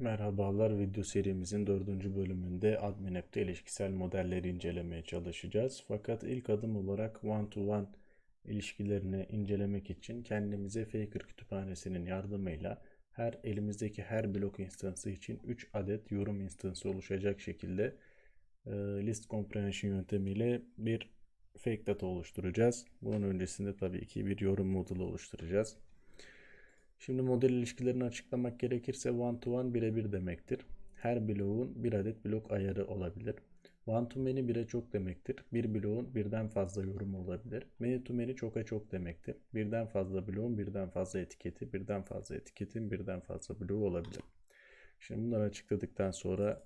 Merhabalar, video serimizin dördüncü bölümünde Admin App'te ilişkisel modelleri incelemeye çalışacağız. Fakat ilk adım olarak one-to-one ilişkilerini incelemek için kendimize Faker kütüphanesinin yardımıyla her elimizdeki her blok instansı için 3 adet yorum instansı oluşacak şekilde e, list comprehension yöntemiyle bir fake data oluşturacağız. Bunun öncesinde tabii ki bir yorum modulu oluşturacağız. Şimdi model ilişkilerini açıklamak gerekirse one to one birebir demektir. Her bloğun bir adet blok ayarı olabilir. One to many bire çok demektir. Bir bloğun birden fazla yorumu olabilir. Many to many çoka çok demektir. Birden fazla bloğun birden fazla etiketi, birden fazla etiketin birden fazla bloğu olabilir. Şimdi bunları açıkladıktan sonra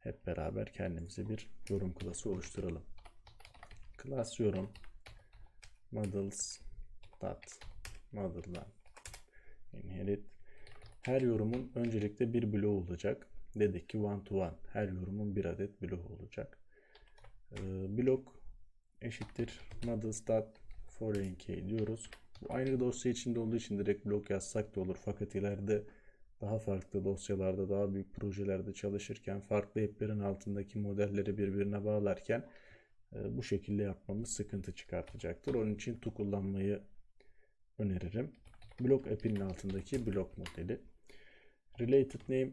hep beraber kendimize bir yorum klası oluşturalım. Class yorum models dot model'dan inherit her yorumun öncelikle bir bloğu olacak. Dedik ki one to one. Her yorumun bir adet bloğu olacak. Ee, blok eşittir models.foreign key diyoruz. Bu aynı dosya içinde olduğu için direkt blok yazsak da olur. Fakat ileride daha farklı dosyalarda, daha büyük projelerde çalışırken farklı app'lerin altındaki modelleri birbirine bağlarken e, bu şekilde yapmamız sıkıntı çıkartacaktır. Onun için to kullanmayı öneririm. Blok app'inin altındaki blok modeli. Related name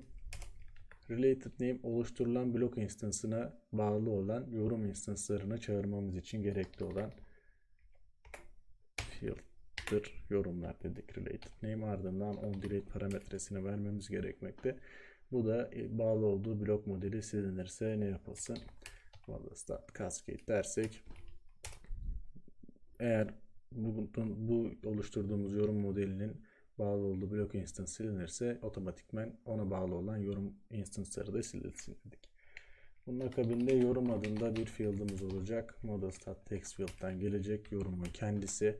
Related name oluşturulan blok instansına bağlı olan yorum instanslarını çağırmamız için gerekli olan field'dır yorumlar dedik related name ardından on delete parametresini vermemiz gerekmekte. Bu da e, bağlı olduğu blok modeli silinirse ne yapılsın? start cascade dersek eğer bu, bu oluşturduğumuz yorum modelinin bağlı olduğu blok instance silinirse otomatikmen ona bağlı olan yorum instance'ları da silinsin dedik. Bunun akabinde yorum adında bir field'ımız olacak. Model.text field'dan gelecek yorumun kendisi.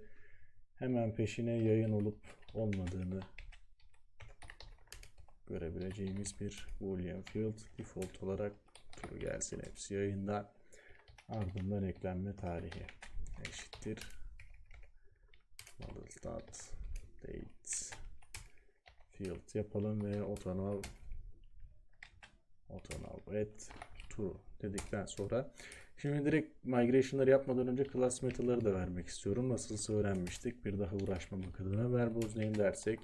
Hemen peşine yayın olup olmadığını görebileceğimiz bir boolean field. Default olarak true gelsin hepsi yayında. Ardından eklenme tarihi eşittir model.date field yapalım ve otonav otonav et true dedikten sonra şimdi direkt migration'ları yapmadan önce class meta'ları da vermek istiyorum. Nasılsa öğrenmiştik. Bir daha uğraşmamak adına verbose name dersek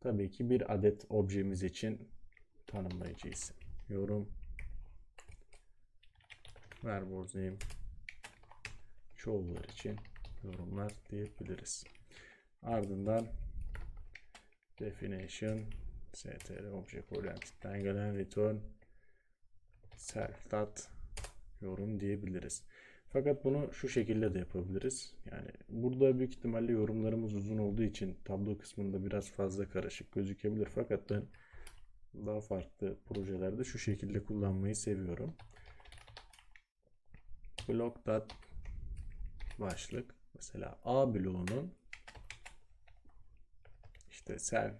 tabii ki bir adet objemiz için tanımlayıcı isim. Yorum verbose name çoğullar için yorumlar diyebiliriz. Ardından definition str object oriented'den gelen return self dot yorum diyebiliriz. Fakat bunu şu şekilde de yapabiliriz. Yani burada büyük ihtimalle yorumlarımız uzun olduğu için tablo kısmında biraz fazla karışık gözükebilir. Fakat ben daha farklı projelerde şu şekilde kullanmayı seviyorum. Block dot başlık mesela A bloğunun işte self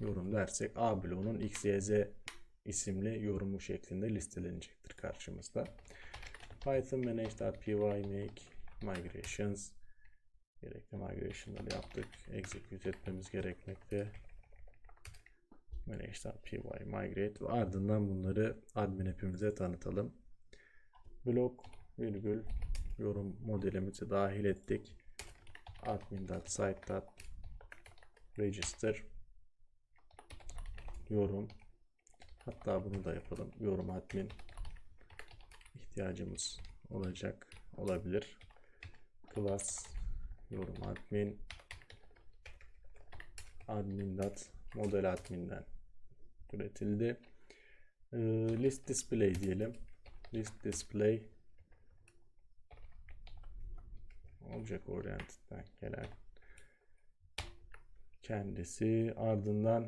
yorum dersek A bloğunun x, y, z isimli yorumu şeklinde listelenecektir karşımızda. Python manage.py make migrations gerekli migration'ları yaptık. Execute etmemiz gerekmekte. manage.py migrate ve ardından bunları admin app'imize tanıtalım. Blok virgül yorum modelimizi dahil ettik. admin.site register yorum. Hatta bunu da yapalım. Yorum admin ihtiyacımız olacak olabilir. Class yorum admin. Admin dot model adminden üretildi. Ee, list display diyelim. List display object oriented'den gelen kendisi ardından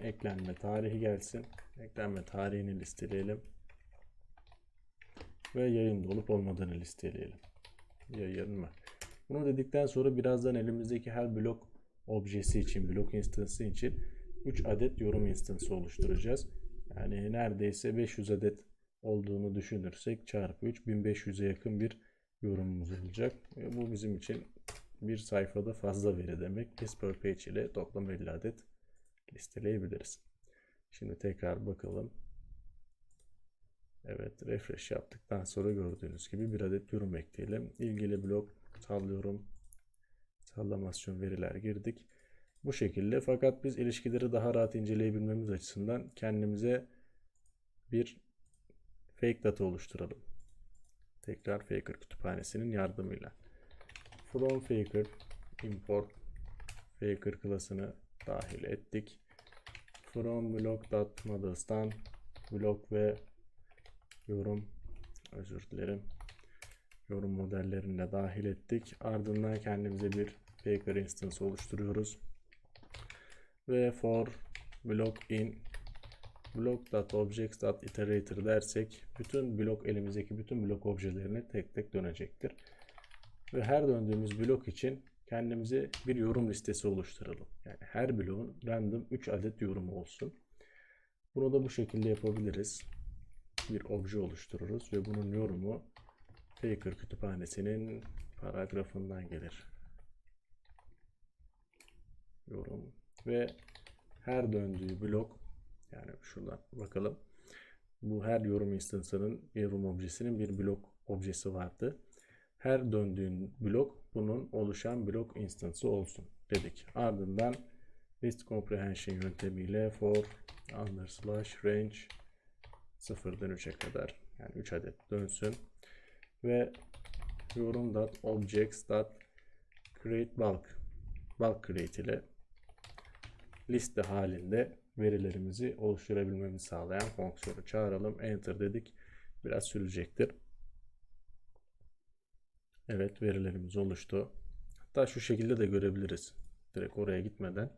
eklenme tarihi gelsin. Eklenme tarihini listeleyelim. Ve yayında olup olmadığını listeleyelim. Yayın mı? Bunu dedikten sonra birazdan elimizdeki her blok objesi için, blok instansı için 3 adet yorum instansı oluşturacağız. Yani neredeyse 500 adet olduğunu düşünürsek çarpı 3 1500'e yakın bir yorumumuz olacak. Bu bizim için bir sayfada fazla veri demek. List per page ile toplam 50 adet listeleyebiliriz. Şimdi tekrar bakalım. Evet, refresh yaptıktan sonra gördüğünüz gibi bir adet yorum ekleyelim. İlgili blok sallıyorum. Sallamasyon veriler girdik. Bu şekilde fakat biz ilişkileri daha rahat inceleyebilmemiz açısından kendimize bir fake data oluşturalım. Tekrar Faker kütüphanesinin yardımıyla. From Faker import Faker klasını dahil ettik. From blog.models'tan blog ve yorum özür dilerim yorum modellerini de dahil ettik. Ardından kendimize bir Faker instance oluşturuyoruz. Ve for block in block.objects.iterator dersek bütün blok elimizdeki bütün blok objelerine tek tek dönecektir. Ve her döndüğümüz blok için kendimize bir yorum listesi oluşturalım. Yani her bloğun random 3 adet yorumu olsun. Bunu da bu şekilde yapabiliriz. Bir obje oluştururuz ve bunun yorumu Faker kütüphanesinin paragrafından gelir. Yorum ve her döndüğü blok yani şuradan bakalım. Bu her yorum instance'ının yorum objesinin bir blok objesi vardı. Her döndüğün blok bunun oluşan blok instance'ı olsun dedik. Ardından list comprehension yöntemiyle for under slash range 0'dan 3'e kadar yani 3 adet dönsün ve yorum.objects.create bulk bulk create ile liste halinde verilerimizi oluşturabilmemizi sağlayan fonksiyonu çağıralım. Enter dedik. Biraz sürecektir. Evet verilerimiz oluştu. Hatta şu şekilde de görebiliriz. Direkt oraya gitmeden.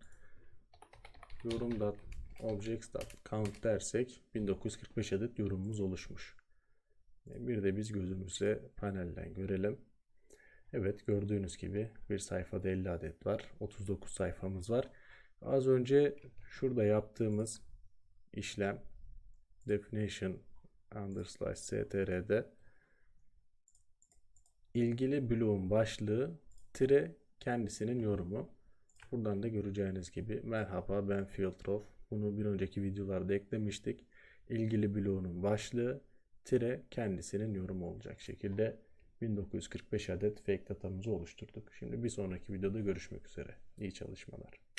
Yorum.objects.count dersek 1945 adet yorumumuz oluşmuş. Bir de biz gözümüzle panelden görelim. Evet gördüğünüz gibi bir sayfada 50 adet var. 39 sayfamız var. Az önce şurada yaptığımız işlem definition under slash str'de ilgili bloğun başlığı tire kendisinin yorumu. Buradan da göreceğiniz gibi merhaba ben Filtrof. Bunu bir önceki videolarda eklemiştik. İlgili bloğunun başlığı tire kendisinin yorumu olacak şekilde 1945 adet fake datamızı oluşturduk. Şimdi bir sonraki videoda görüşmek üzere. İyi çalışmalar.